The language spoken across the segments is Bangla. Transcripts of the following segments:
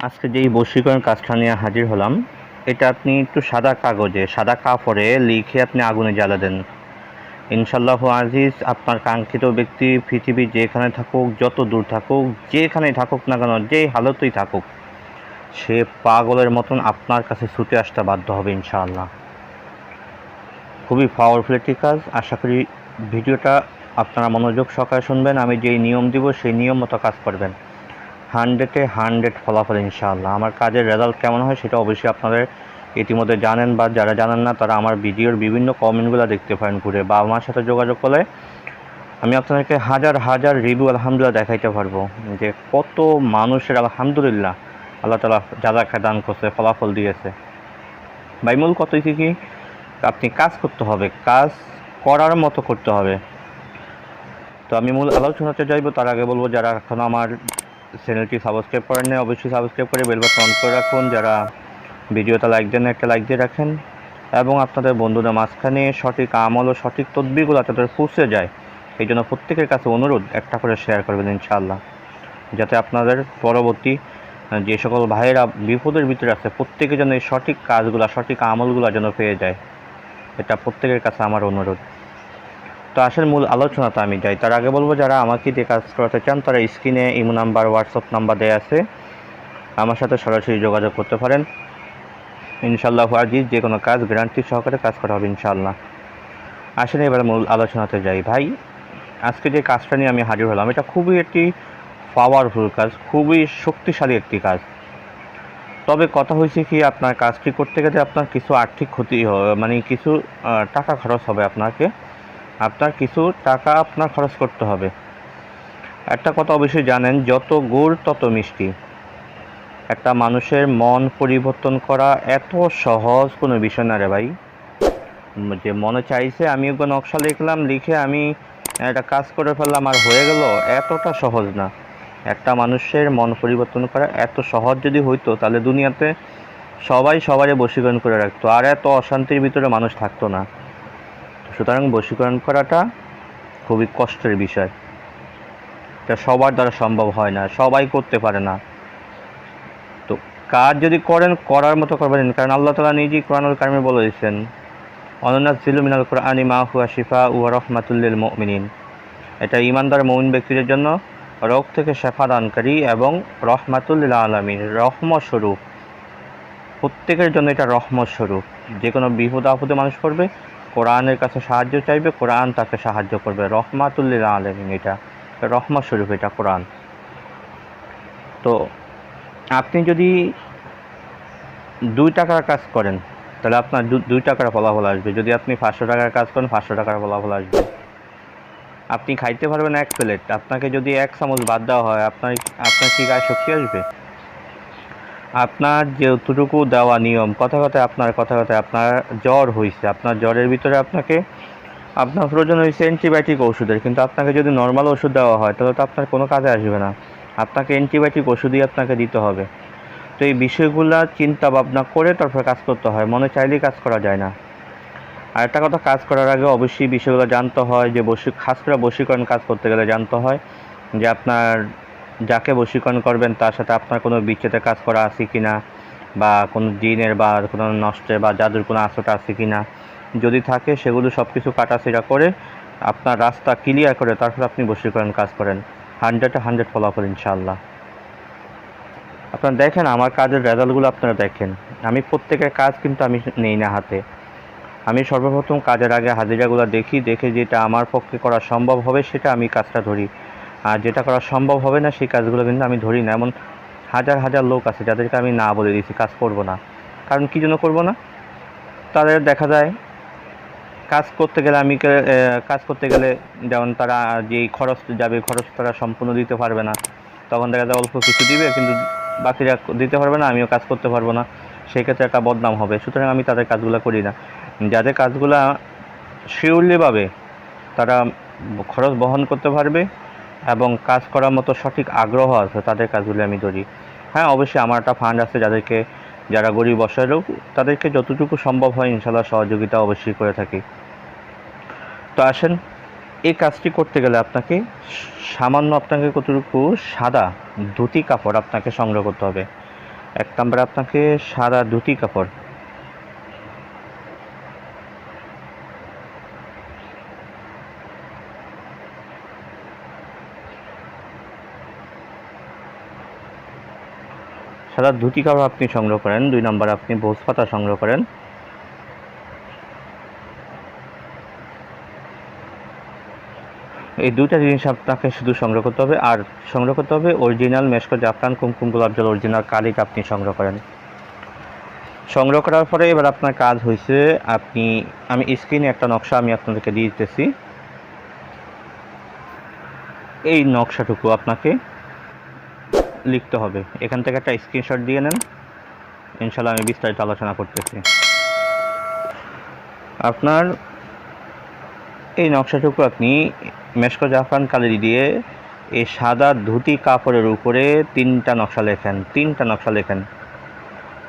আজকে যেই বশীকরণ কাজটা নিয়ে হাজির হলাম, এটা আপনি একটু সাদা কাগজে, সাদা কাপড়ে লিখে আপনি আগুনে জ্বালা দেন। ইনশাল্লাহ আজিজ, আপনার কাঙ্ক্ষিত ব্যক্তি, পৃথিবী যেখানে থাকুক, যত দূর থাকুক যেখানে থাকুক না কেন, যেই হালতেই থাকুক, সে পাগলের মতন আপনার কাছে ছুটে আসতে বাধ্য হবে ইনশাআল্লাহ। খুবই পাওয়ারফুল একটি কাজ। আশা করি ভিডিওটা আপনারা মনোযোগ সহকারে শুনবেন। আমি যেই নিয়ম দিব, সেই নিয়ম মতো কাজ করবেন। হান্ড্রেডে হান্ড্রেড ফলাফল ইনশাআল্লাহ। আমার কাজের রেজাল্ট কেমন হয় সেটা অবশ্যই আপনাদের ইতিমধ্যে জানেন বা যারা জানেন না, তারা আমার ভিডিওর বিভিন্ন কমেন্টগুলো দেখতে পারেন ঘুরে। বা আমার সাথে যোগাযোগ করলে আমি আপনাদেরকে হাজার হাজার রিভিউ আলহামদুলিল্লাহ দেখাইতে পারব। যে কত মানুষের আলহামদুলিল্লাহ আল্লাহ তালা যারা দান করছে, ফলাফল দিয়েছে। বাইমূল কত কি কি? আপনি কাজ করতে হবে, কাজ করার মতো করতে হবে। তো আমি মূল আলোচনাতে যাইবো, তার আগে বলব, যারা এখন আমার চ্যানেলটি সাবস্ক্রাইব করেন অবশ্যই সাবস্ক্রাইব করে বেল বাটন অন করে রাখুন। যারা ভিডিওটা লাইক দেন, একটা লাইক দিয়ে রাখেন। এবং আপনাদের বন্ধুদের মাঝখানে সঠিক আমল ও সঠিক তদবিগুলো তাদের পৌঁছে যায়। এই জন্য প্রত্যেকের কাছে অনুরোধ, একটা করে শেয়ার করবেন ইনশাআল্লাহ। যাতে আপনাদের পরবর্তী যে সকল ভাইয়েরা বিপদের ভিতরে আছে, প্রত্যেকে যেন এই সঠিক কাজগুলো, সঠিক আমলগুলো যেন পেয়ে যায়। এটা প্রত্যেকের কাছে আমার অনুরোধ। তো আসলে মূল আলোচনাতে আমি যাই। তার আগে বলব, যারা আমাকে দিয়ে কাজ করাতে চান, তারা স্ক্রিনে ইমো নাম্বার, হোয়াটসঅ্যাপ নাম্বার দেওয়া আছে। আমার সাথে সরাসরি যোগাযোগ করতে পারেন। ইনশাল্লাহ আজিজ, যে কোনো কাজ গ্যারান্টি সহকারে কাজ করা হবে ইনশাল্লাহ আসলে এবার মূল আলোচনাতে যাই। ভাই, আজকে যে কাজটা নিয়ে আমি হাজির হলাম, এটা খুবই একটি পাওয়ারফুল কাজ, খুবই শক্তিশালী একটি কাজ। তবে কথা হয়েছে কি, আপনার কাজটি করতে গেলে আপনার কিছু আর্থিক ক্ষতি হবে মানে কিছু টাকা খরচ হবে আপনাকে। আপনার কিছু টাকা আপনার খরচ করতে হবে। একটা কথা অবশ্যই জানেন, যত গুড় তত মিষ্টি। একটা মানুষের মন পরিবর্তন করা এত সহজ কোনো বিষয় না রে ভাই। যে মনে চাইছে, আমি একবার নকশা লিখলাম, লিখে আমি একটা কাজ করে ফেললাম, আর হয়ে গেল, এতটা সহজ না। একটা মানুষের মন পরিবর্তন করা এত সহজ যদি হইতো, তাহলে দুনিয়াতে সবাই সবারই বশীকরণ করে রাখতো, আর এত অশান্তির ভিতরে মানুষ থাকতো না। সুতরাং বশীকরণ করাটা খুবই কষ্টের বিষয়। এটা সবার দ্বারা সম্ভব হয় না, সবাই করতে পারে না। তো কাজ যদি করেন, করার মতো করবেন কারণ আল্লাহ তালা নিজেই কোরআনুল কারিমে বলে দিয়েছেন অনন্যাস জিলু মিনাল কোরআনি মা হুয়া শিফা উয়া রহমাতুল্লিল মুমিনিন। এটা ইমানদার মৌন ব্যক্তিদের জন্য রোগ থেকে শেফা দানকারী এবং রহমাতুল্লিল আলমীর রহমত স্বরূপ প্রত্যেকের জন্য এটা রহমত স্বরূপ যে কোনো বিপদ আপদে মানুষ করবে কোরআনের কাছে সাহায্য চাইবে, কোরআন তাকে সাহায্য করবে। রহমাতুল্লিল আলমিন এটা রহমত স্বরূপ এটা কোরআন। তো আপনি যদি দুই টাকার কাজ করেন, তাহলে আপনার দুই টাকার ফলাফল আসবে। যদি আপনি পাঁচশো টাকার কাজ করেন, পাঁচশো টাকার ফলাফল আসবে। আপনি খাইতে পারবেন এক প্লেট। আপনাকে যদি এক চামচ বাদ দেওয়া হয়, আপনার আপনার কি গায়ে শক্তি আসবে? আপনার যেটুকু দেওয়া নিয়ম, কথা কথায় আপনার, কথা কথায় আপনার জ্বর হয়েছে আপনার জ্বরের ভিতরে আপনাকে, আপনার প্রয়োজন হয়েছে অ্যান্টিবায়োটিক ওষুধের কিন্তু আপনাকে যদি নর্মাল ওষুধ দেওয়া হয়, তাহলে তো আপনার কোনো কাজে আসবে না। আপনাকে অ্যান্টিবায়োটিক ওষুধই আপনাকে দিতে হবে। তো এই বিষয়গুলো চিন্তা ভাবনা করে তারপর কাজ করতে হয়, মনে চাইলেই কাজ করা যায় না। আর একটা কথা, কাজ করার আগে অবশ্যই বিষয়গুলো জানতে হয়, যে বসি, খাস করে বশীকরণ কাজ করতে গেলে জানতে হয়, যে আপনার যাকে বশীকরণ করবেন, তার সাথে আপনার কোনো বিচ্ছেদে কাজ করা আছে কি না বা কোনো জিনের বা কোনো নষ্টের বা জাদুর কোনো আসরটা আছে কি না যদি থাকে, সেগুলো সব কিছু কাটাছিড়া করে আপনার রাস্তা ক্লিয়ার করে তারপর আপনি বশীকরণ কাজ করেন। হান্ড্রেডে হান্ড্রেড ফলাফল ইনশাল্লাহ আপনারা দেখেন, আমার কাজের রেজাল্টগুলো আপনারা দেখেন। আমি প্রত্যেকের কাজ কিন্তু আমি নেই না হাতে। আমি সর্বপ্রথম কাজের আগে হাজিরাগুলো দেখি, দেখে যেটা আমার পক্ষে করা সম্ভব হবে, সেটা আমি কাজটা ধরি। আর যেটা করা সম্ভব হবে না, সেই কাজগুলো কিন্তু আমি ধরি না। এমন হাজার হাজার লোক আছে যাদেরকে আমি না বলে দিয়েছি, কাজ করব না। কারণ কী জন্য করব না? তাদের দেখা যায়, কাজ করতে গেলে আমি কাজ করতে গেলে যেমন তারা যেই খরচ যাবে, খরচ তারা সম্পূর্ণ দিতে পারবে না। তখন দেখা যায় অল্প কিছু দিবে, কিন্তু বাকিরা দিতে পারবে না, আমিও কাজ করতে পারব না। সেক্ষেত্রে একটা বদনাম হবে। সুতরাং আমি তাদের কাজগুলো করি না। যাদের কাজগুলো শিওরলিভাবে তারা খরচ বহন করতে পারবে এবং কাজ করার মতো সঠিক আগ্রহ আছে, তাদের কাজগুলি আমি ধরি। হ্যাঁ অবশ্যই আমার একটা ফান্ড আছে যাদেরকে, যারা গরিব অসহায় লোক, তাদেরকে যতটুকু সম্ভব হয় ইনশাল্লাহ সহযোগিতা অবশ্যই করে থাকি। তো আসেন, এই কাজটি করতে গেলে আপনাকে সামান্য আপনাকে কতটুকু সাদা ধুতি কাপড় আপনাকে সংগ্রহ করতে হবে। এক নম্বরে আপনাকে সাদা ধুতি কাপড় সাদা ধুতি কাপড় আপনি সংগ্রহ করেন, দুই নম্বর আপনি ভোজ পাতা সংগ্রহ করেন। এই দুইটা জিনিস আপনাকে শুধু সংগ্রহ করতে হবে, আর সংগ্রহ করতে হবে অরিজিনাল মেশকো জাফরান কুমকুম গোলাপ জল অরিজিনাল কালিক আপনি সংগ্রহ করেন। সংগ্রহ করার পরে এবার আপনার কাজ হয়েছে আপনি, আমি স্ক্রিনে একটা নকশা আমি আপনাদেরকে দিয়ে দিতেছি। এই নকশাটুকু আপনাকে লিখতে হবে। এখান থেকে একটা স্ক্রিনশট দিয়ে নেন। ইনশাল্লাহ আমি বিস্তারিত আলোচনা করতেছি। আপনার এই নকশাটুকু আপনি মেশকো জাফরান কালি দিয়ে এই সাদা ধুতি কাপড়ের উপরে তিনটা নকশা লেখেন, তিনটা নকশা লেখেন।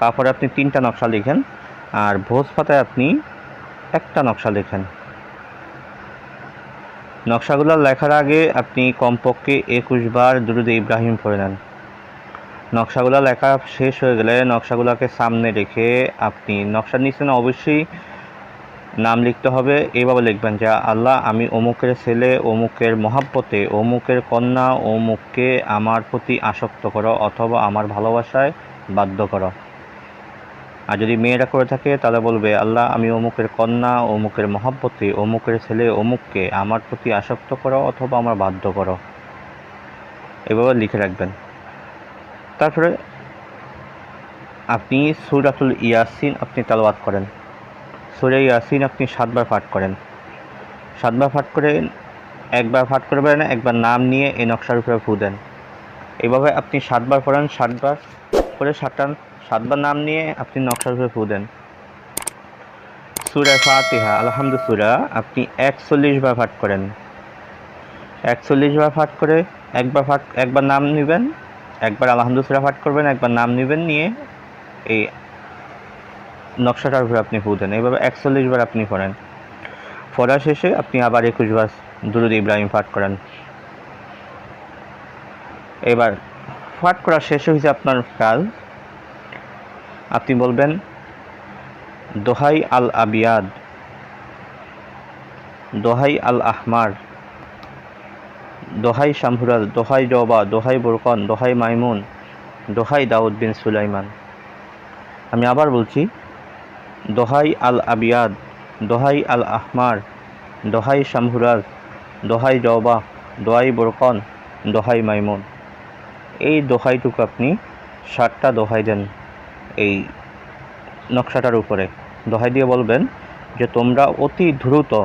কাপড়ে আপনি তিনটা নকশা লিখেন আর ভোজ পাতায় আপনি একটা নকশা লেখেন। নকশাগুলো লেখার আগে আপনি কমপক্ষে একুশ বার দুরুদ ইব্রাহিম পড়ে নেন। নকশাগুলো লেখা শেষ হয়ে গেলে নকশাগুলোকে সামনে রেখে আপনি নকশার নিচে না অবশ্যই নাম লিখতে হবে। এইভাবে লিখবেন যে, আল্লাহ, আমি অমুকের ছেলে, অমুকের মহাব্বতে, অমুকের কন্যা, অমুককে আমার প্রতি আসক্ত করো অথবা আমার ভালোবাসায় বাধ্য করো। আর যদি মেয়েরা করে থাকে, তাহলে বলবে, আল্লাহ, আমি অমুকের কন্যা, অমুকের মহাব্বতে, অমুকের ছেলে, অমুককে আমার প্রতি আসক্ত করো অথবা আমার বাধ্য করো। এভাবে লিখে রাখবেন। তারপরে আপনি সুরাতুল ইয়াসিন আপনি তালওয়াত করেন। সুরে ইয়াসিন আপনি সাতবার পাঠ করেন। সাতবার পাঠ করে একবার পাঠ করে করবেন একবার নাম নিয়ে এই নকশার উপরে ফু দেন। এভাবে আপনি সাতবার পড়েন, সাতবার করে সাতটা সাতবার নাম নিয়ে আপনি নকশার উপরে ফু দেন। সুরা ফাতিহা, আলহামদু সুরা, আপনি একচল্লিশ বার পাঠ করেন। একচল্লিশ বার পাঠ করে একবার পাঠ একবার নাম নেবেন একবার আলহামদু সুরা পাঠ করবেন, একবার নাম নেবেন নিয়ে এই নকশাটার উপরে আপনি ফু দেন। এইভাবে একচল্লিশ বার আপনি করেন। পড়া শেষে আপনি আবার একুশ বার দুরুদ ইব্রাহিম পাঠ করেন। এবার পাঠ করা শেষ হয়েছে আপনার কাজ আপনি বলবেন, দোহাই আল আবিয়াদ দোহাই আল আহমার দোহাই শামহুরাজ দোহাই জবা, দোহাই বুরকন, দোহাই মাইমুন, দোহাই দাউদ বিন সুলাইমান। আমি আবার বলছি, দোহাই আল আবিয়াদ, দোহাই আল আহমার, দোহাই শামহুরাজ দোহাই জবা, দোহাই বুরকন, দোহাই মাইমুন। এই দোহাইটুকু আপনি ষাটটা দোহাই দেন এই নকশাটার উপরে। দোহাই দিয়ে বলবেন যে তোমরা অতি দ্রুত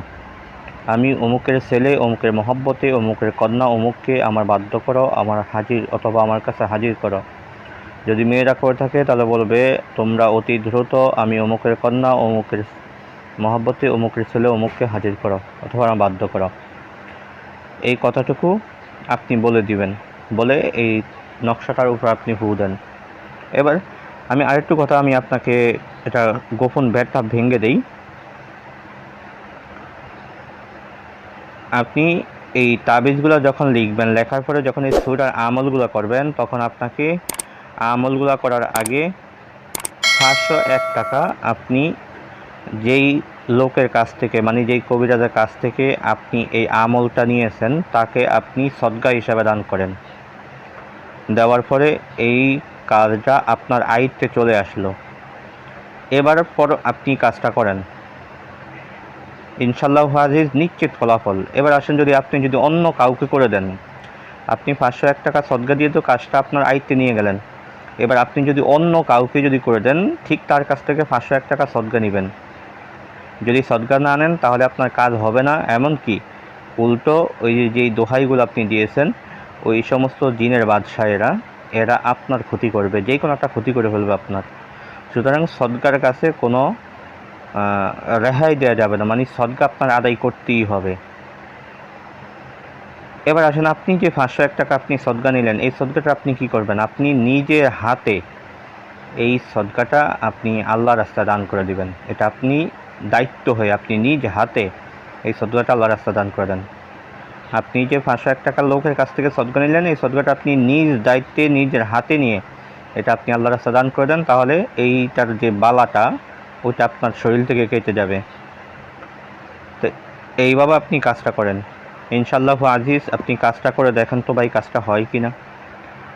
আমি অমুকের ছেলে, অমুকের মহব্বতে, অমুকের কন্যা, অমুককে আমার বাধ্য করো, আমার হাজির অথবা আমার কাছে হাজির করো। যদি মেয়েরা করে থাকে, তাহলে বলবে, তোমরা অতি দ্রুত আমি অমুকের কন্যা, অমুকের মহব্বতে, অমুকের ছেলে, অমুককে হাজির করো অথবা আমার বাধ্য করো। এই কথাটুকু আপনি বলে দিবেন। বলে এই নকশাটার উপর আপনি ফু দেন। এবার আমি আরেকটু কথা, আমি আপনাকে এটা গোপন ব্যাটটা ভেঙে দেই। আপনি এই তাবিজগুলো যখন লিখবেন, লেখার পরে যখন এই সুরার আমলগুলো করবেন, তখন আপনাকে আমলগুলো করার আগে পাঁচশো এক টাকা আপনি যেই লোকের কাছ থেকে মানে যেই কবিরাজের কাছ থেকে আপনি এই আমলটা নিয়েছেন, তাকে আপনি সদ্গা হিসাবে দান করেন। দেওয়ার পরে এই কাজটা আপনার আয়ত্তে চলে আসলো। এবার পর আপনি কাজটা করেন। ইনশাল্লাহ আজিজ, নিশ্চিত ফলাফল। এবার আসেন যদি আপনি যদি অন্য কাউকে করে দেন। আপনি পাঁচশো এক টাকা সদ্গা দিয়ে তো কাজটা আপনার আয়ত্তে নিয়ে গেলেন। এবার আপনি যদি অন্য কাউকে যদি করে দেন, ঠিক তার কাছ থেকে পাঁচশো এক টাকা সদ্গা নেবেন। যদি সদ্গা না নেন, তাহলে আপনার কাজ হবে না। এমন কি উল্টো ওই যেই দোহাইগুলো আপনি দিয়েছেন, ওই সমস্ত জিনের বাদশাহেরা, এরা আপনার ক্ষতি করবে। যে কোনো একটা ক্ষতি করে ফেলবে আপনার। সুতরাং সদকার কাছে কোনো রেহাই দেওয়া যাবে না। মানে সদকা আপনার আদায় করতেই হবে। এবার আসেন, আপনি যে পাঁচশো এক টাকা আপনি সদকা নিলেন, এই সদকাটা আপনি কি করবেন? আপনি নিজের হাতে এই সদকাটা আপনি আল্লাহ রাস্তা দান করে দিবেন। এটা আপনি দায়িত্ব হয়ে আপনি নিজ হাতে এই সদকাটা আল্লাহ রাস্তা দান করে দেন। আপনি যে পাঁচশো এক টাকার লোকের কাছ থেকে সদকা নিলেন, এই সদকাটা আপনি নিজ দায়িত্বে, নিজের হাতে নিয়ে এটা আপনি আল্লাহ রাস্তা দান করে দেন। তাহলে এইটার যে বালাটা ওটা আপনার শরীর থেকে কেটে যাবে। তো এইভাবে আপনি কাজটা করেন। ইনশাল্লাহ আজিজ, আপনি কাজটা করে দেখেন তো ভাই কাজটা হয় কি না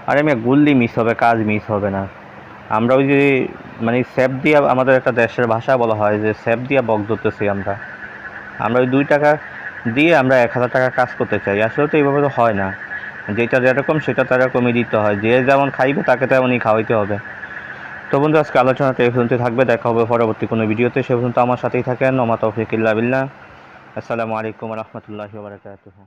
আর আমি গুল্লি মিস হবে, কাজ মিস হবে না। আমরা ওই যে মানে স্যাপ দিয়া আমাদের একটা দেশের ভাষা বলা হয় যে, স্যাপ দিয়া বক ধরতেছি আমরা। আমরা ওই দুই টাকা দিয়ে আমরা এক হাজার টাকা কাজ করতে চাই। আসলে তো এইভাবে তো হয় না। যেটা যেরকম, সেটা তারা কমিয়ে দিতে হয়। যে যেমন খাইবে, তাকে তেমনই খাওয়াইতে হবে। তো বন্ধু, আজকে আলোচনাটা এই পর্যন্ত থাকবে। দেখা হবে পরবর্তী কোনো ভিডিওতে। সে পর্যন্ত আমার সাথেই থাকেন। নমা তৌফিক ইল্লা বিল্লাহ। আসসালামু আলাইকুম রহমতুল্লাহি বারকাতুহু।